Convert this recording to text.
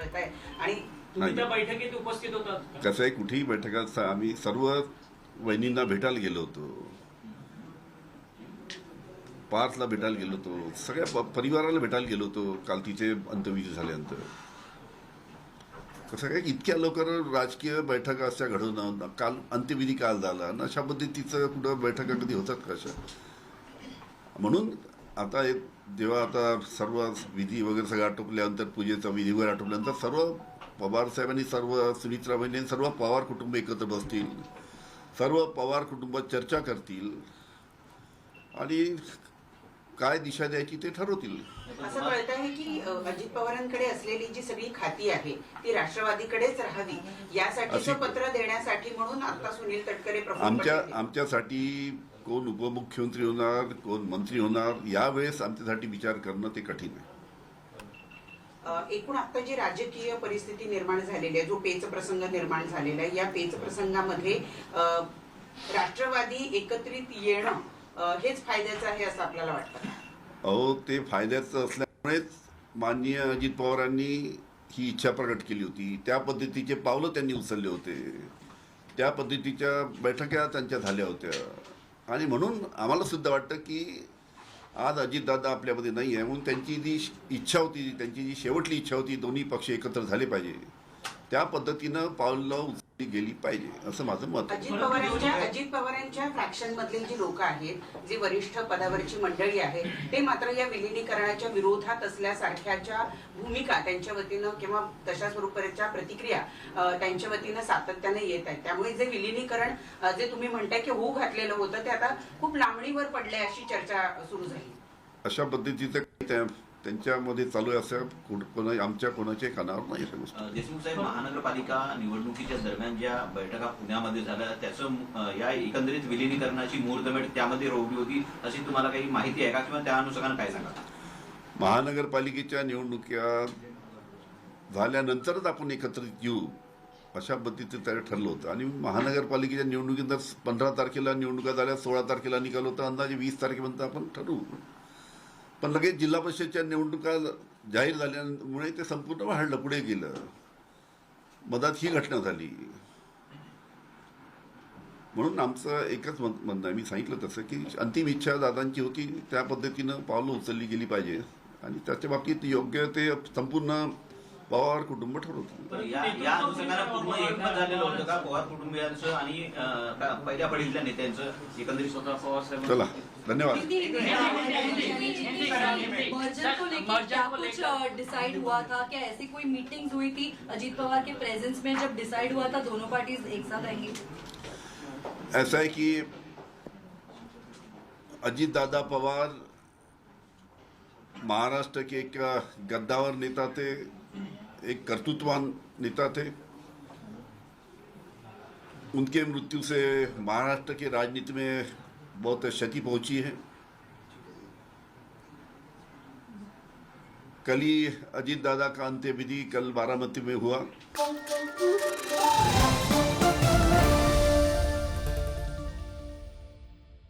कळत आहे आणि तुम्ही त्या नाही. बैठकीत उपस्थित होतात? कसं आहे कुठेही बैठकात आम्ही सर्व वहिनींना भेटायला गेलो होतो. पार्थला भेटायला गेलो होतो. सगळ्या परिवाराला भेटायला गेलो होतो. काल तिचे अंत्यविधी झाल्यानंतर. कसं काय इतक्या लवकर राजकीय बैठका अशा घडवणं काल अंत्यविधी काल झाला. आणि अशा पद्धतीचं कुठं बैठका कधी होतात कशा म्हणून आता एक जेव्हा आता सर्व विधी वगैरे सगळं आटोपल्यानंतर पूजेचा विधी वगैरे आटोपल्यानंतर सर्व पवार साहेबांनी सर्व सुनित्रा वहिनी सर्व पवार कुटुंब एकत्र बसतील. सर्व पवार कुटुंब चर्चा करतील. आणि काय दिशा द्यायची ते ठरवतील. असं कळत आहे की अजित पवारांकडे असलेली जी सगळी खाती आहे ती राष्ट्रवादीकडेच राहावी. यासाठीचं अशी- पत्र देण्यासाठी म्हणून आता सुनील तटकरे आमच्या आमच्यासाठी कोण उपमुख्यमंत्री होणार कोण मंत्री होणार यावेळेस आमच्यासाठी विचार करणं ते कठीण आहे. एकूण आता जी राजकीय परिस्थिती निर्माण झालेली आहे जो पेच प्रसंग निर्माण झालेला आहे या पेच प्रसंगामध्ये राष्ट्रवादी एकत्रित येणं हेच फायद्याचं आहे असं आपल्याला वाटतं? अहो ते फायद्याचं असल्यामुळेच माननीय अजित पवारांनी ही इच्छा प्रकट केली होती. त्या पद्धतीचे पावलं त्यांनी उचलले होते. त्या पद्धतीच्या बैठका त्यांच्या झाल्या होत्या. आणि म्हणून आम्हाला सुद्धा वाटतं की आज अजितदादा आपल्यामध्ये नाही आहे म्हणून त्यांची जी इच्छा होती त्यांची जी शेवटली इच्छा होती दोन्ही पक्ष एकत्र झाले पाहिजे. त्या पद्धतीनं पावलं गेली पाहिजे असं माझं मत अजित पवारांच्या अजित पवारांच्या फ्रॅक्शन मधले जी लोक आहेत जी वरिष्ठ पदावरची मंडळी आहे ते मात्र या विलिनीकरणाच्या विरोधात असल्यासारख्याच्या भूमिका त्यांच्या वतीनं किंवा तशा स्वरूपाच्या प्रतिक्रिया त्यांच्या वतीनं सातत्याने येत आहेत. त्यामुळे जे विलिनीकरण जे तुम्ही म्हणताय की होऊ घातलेलं होतं ते आता खूप लांबणीवर पडलंय अशी चर्चा सुरू झाली. अशा पद्धतीचं त्यांच्यामध्ये चालू आहे असं कोण- आमच्या कोणाच्या कानावर नाही अशा गोष्टी. अ, देशमुख साहेब महानगरपालिका निवडणुकीच्या दरम्यान ज्या बैठका पुण्यामध्ये झाल्या त्याचं या एकंदरीत विलिनीकरणाची मुहूर्तमेढ त्यामध्ये रोवली होती अशी तुम्हाला काही माहिती आहे का? किंवा त्या अनुषंगाने काय सांगा महानगरपालिकेच्या निवडणुका झाल्यानंतरच आपण एकत्रित येऊ अशा पद्धतीचं त्या ठरलं होतं. आणि महानगरपालिकेच्या निवडणुकीत जर पंधरा तारखेला निवडणुका झाल्या सोळा तारखेला निकाल होता अंदाजे वीस तारखेपर्यंत आपण ठरवू. पण लगेच जिल्हा परिषदच्या निवडणुका जाहीर झाल्यामुळे ते संपूर्ण वाढलं पुढे गेलं. मधात ही घटना झाली. म्हणून आमचं एकच मत म्हणणं आहे. मी सांगितलं तसं की अंतिम इच्छा दादांची होती त्या पद्धतीनं पावलं उचलली गेली पाहिजे. आणि त्याच्या बाबतीत योग्य ते संपूर्ण पवार कुटुंब ठरवतील तर या अनुषंगाने पूर्ण एकमत झालेलं होतं का? पवार कुटुंबियांचं आणि अ, पहिल्या नेत्यांचं? एकंदरीत स्वतः पवार साहेब चला धन्यवाद. मर्जर को लेकर क्या कुछ डिसाइड हुआ था? क्या ऐसी कोई मीटिंग्स हुई थी अजीत पवार के प्रेजेंस में जब डिसाइड हुआ था दोनों पार्टीज एक साथ आएंगी? ऐसा है कि अजित दादा पवार महाराष्ट्र के एक गद्दावर नेता थे। एक कर्तृत्ववान नेता थे। उनके मृत्यु से महाराष्ट्र के राजनीति में बहुत क्षति पहुँची है। कल ही अजीत दादा का अंत्यविधि कल बारामती में हुआ।